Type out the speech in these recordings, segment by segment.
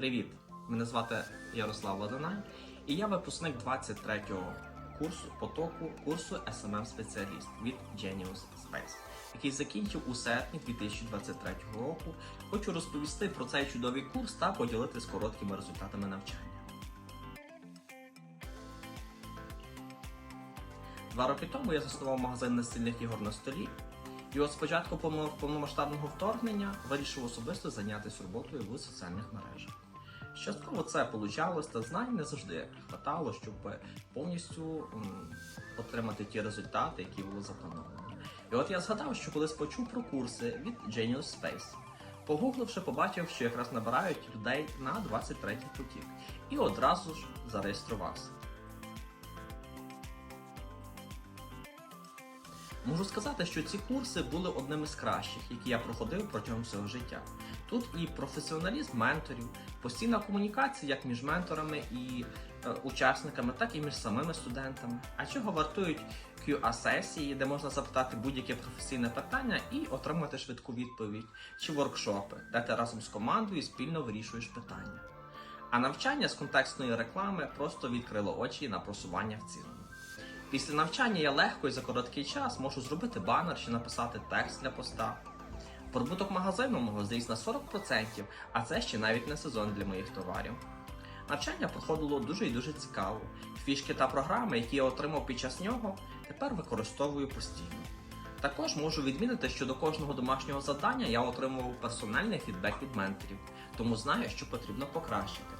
Привіт! Мене звати Ярослав Ладанай, і я випускник 23-го курсу потоку курсу SMM спеціаліст від Genius Space, який закінчив у серпні 2023 року. Хочу розповісти про цей чудовий курс та поділитися короткими результатами навчання. Два роки тому я заснував магазин настільних ігор на столі. І от спочатку повномасштабного вторгнення вирішив особисто зайнятися роботою в соціальних мережах. Частково це получалось, та знань не завжди хватало, щоб повністю отримати ті результати, які були заплановані. І от я згадав, що колись почув про курси від Genius Space. Погугливши, побачив, що якраз набирають людей на 23 потік. І одразу ж зареєструвався. Можу сказати, що ці курси були одними з кращих, які я проходив протягом всього життя. Тут і професіоналізм менторів, постійна комунікація як між менторами і е, учасниками, так і між самими студентами. А чого вартують QA-сесії, де можна запитати будь-яке професійне питання і отримати швидку відповідь, чи воркшопи, де ти разом з командою спільно вирішуєш питання. А навчання з контекстної реклами просто відкрило очі на просування в цілому. Після навчання я легко і за короткий час можу зробити банер чи написати текст для поста. Прибуток магазину мого зріс на 40%, а це ще навіть не сезон для моїх товарів. Навчання проходило дуже і дуже цікаво. Фішки та програми, які я отримав під час нього, тепер використовую постійно. Також можу відмінити, що до кожного домашнього завдання я отримував персональний фідбек від менторів, тому знаю, що потрібно покращити.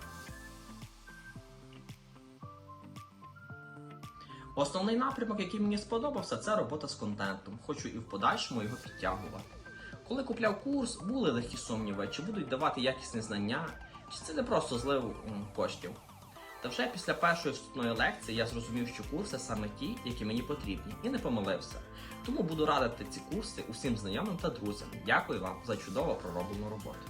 Основний напрямок, який мені сподобався, це робота з контентом. Хочу і в подальшому його підтягувати. Коли купляв курс, були легкі сумніви, чи будуть давати якісні знання, чи це не просто злив коштів. Та вже після першої вступної лекції я зрозумів, що курси саме ті, які мені потрібні, і не помилився. Тому буду радити ці курси усім знайомим та друзям. Дякую вам за чудово пророблену роботу.